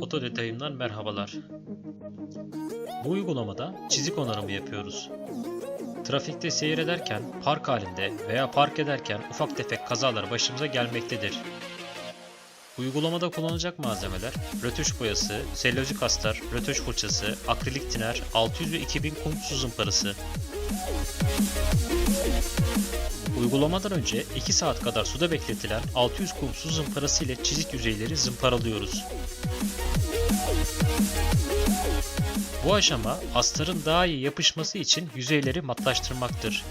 Oto detayımdan merhabalar. Bu uygulamada çizik onarımı yapıyoruz. Trafikte seyrederken, park halinde veya park ederken ufak tefek kazalar başımıza gelmektedir. Uygulamada kullanılacak malzemeler rötuş boyası, sellozik astar, rötuş fırçası, akrilik tiner, 600 ve 2000 kum su zımparası. Uygulamadan önce 2 saat kadar suda bekletilen 600 kum su zımparası ile çizik yüzeyleri zımparalıyoruz. Bu aşama astarın daha iyi yapışması için yüzeyleri matlaştırmaktır.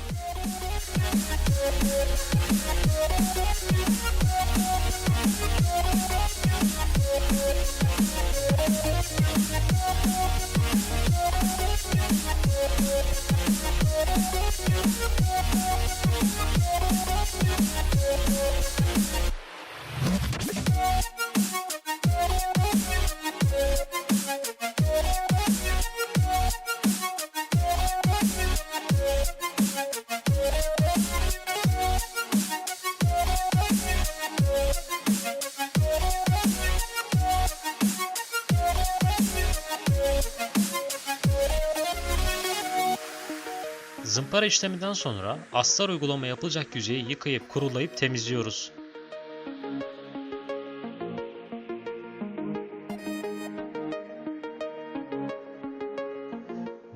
Zımpara işleminden sonra astar uygulama yapılacak yüzeyi yıkayıp kurulayıp temizliyoruz.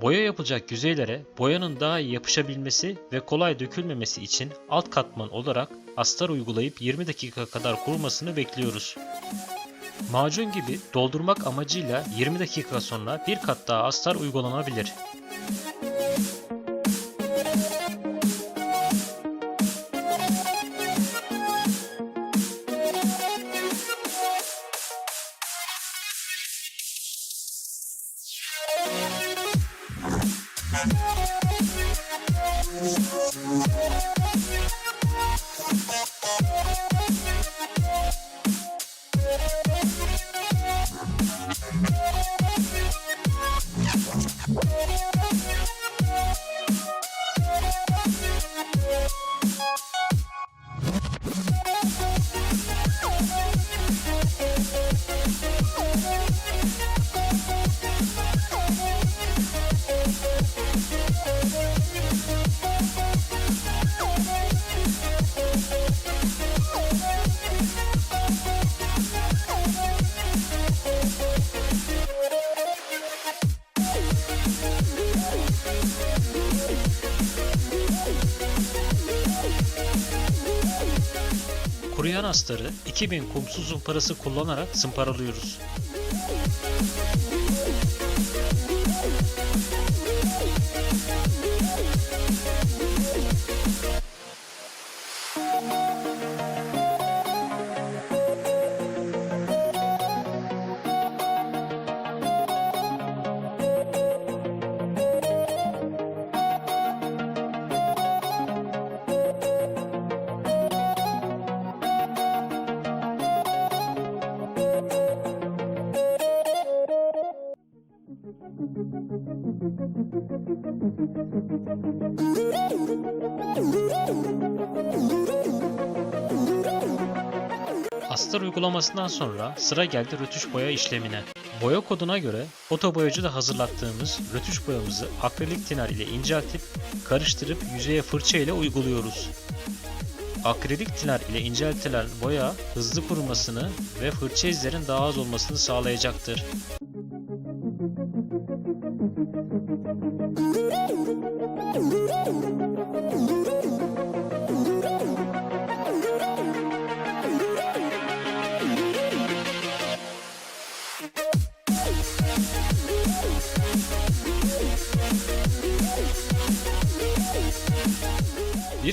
Boya yapılacak yüzeylere boyanın daha iyi yapışabilmesi ve kolay dökülmemesi için alt katman olarak astar uygulayıp 20 dakika kadar kurumasını bekliyoruz. Macun gibi doldurmak amacıyla 20 dakika sonra bir kat daha astar uygulanabilir. Música Kuruyan astarı 2000 kumsuz zımparası kullanarak zımparalıyoruz. Astar uygulamasından sonra sıra geldi rötuş boya işlemine. Boya koduna göre otoboyacıda hazırlattığımız rötuş boyamızı akrilik tiner ile inceltip karıştırıp yüzeye fırça ile uyguluyoruz. Akrilik tiner ile inceltilen boya hızlı kurumasını ve fırça izlerin daha az olmasını sağlayacaktır. Bir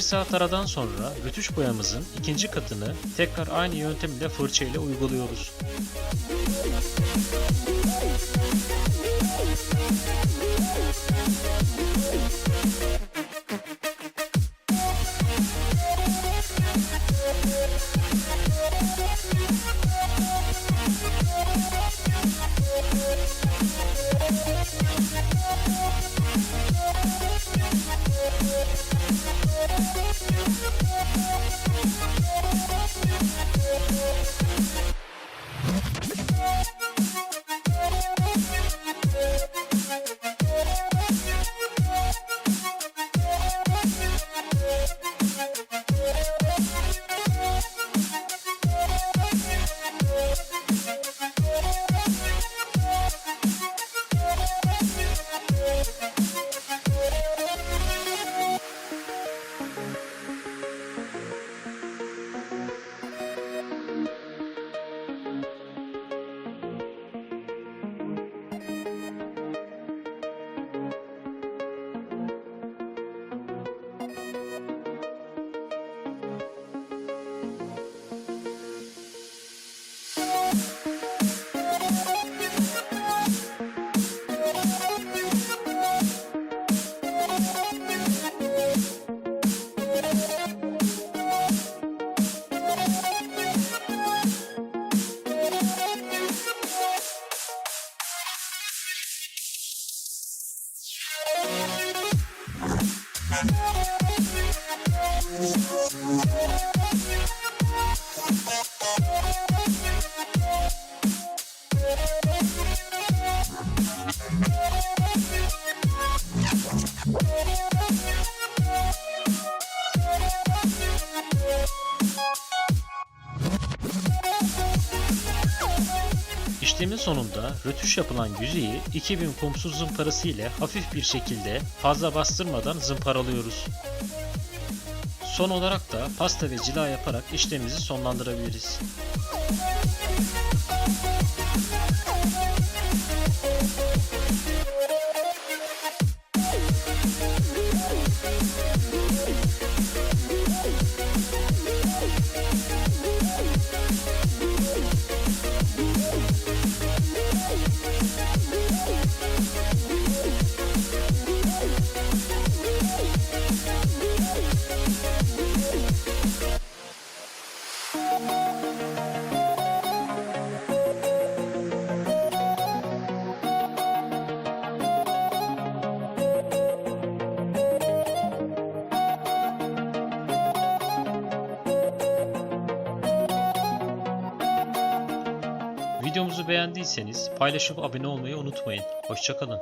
saat aradan sonra rötuş boyamızın ikinci katını tekrar aynı yöntem ile fırça ile uyguluyoruz. İşlemin sonunda rötuş yapılan yüzeyi 2000 kumsuz zımparası ile hafif bir şekilde fazla bastırmadan zımparalıyoruz. Son olarak da pasta ve cila yaparak işlemimizi sonlandırabiliriz. Videomuzu beğendiyseniz paylaşıp abone olmayı unutmayın. Hoşçakalın.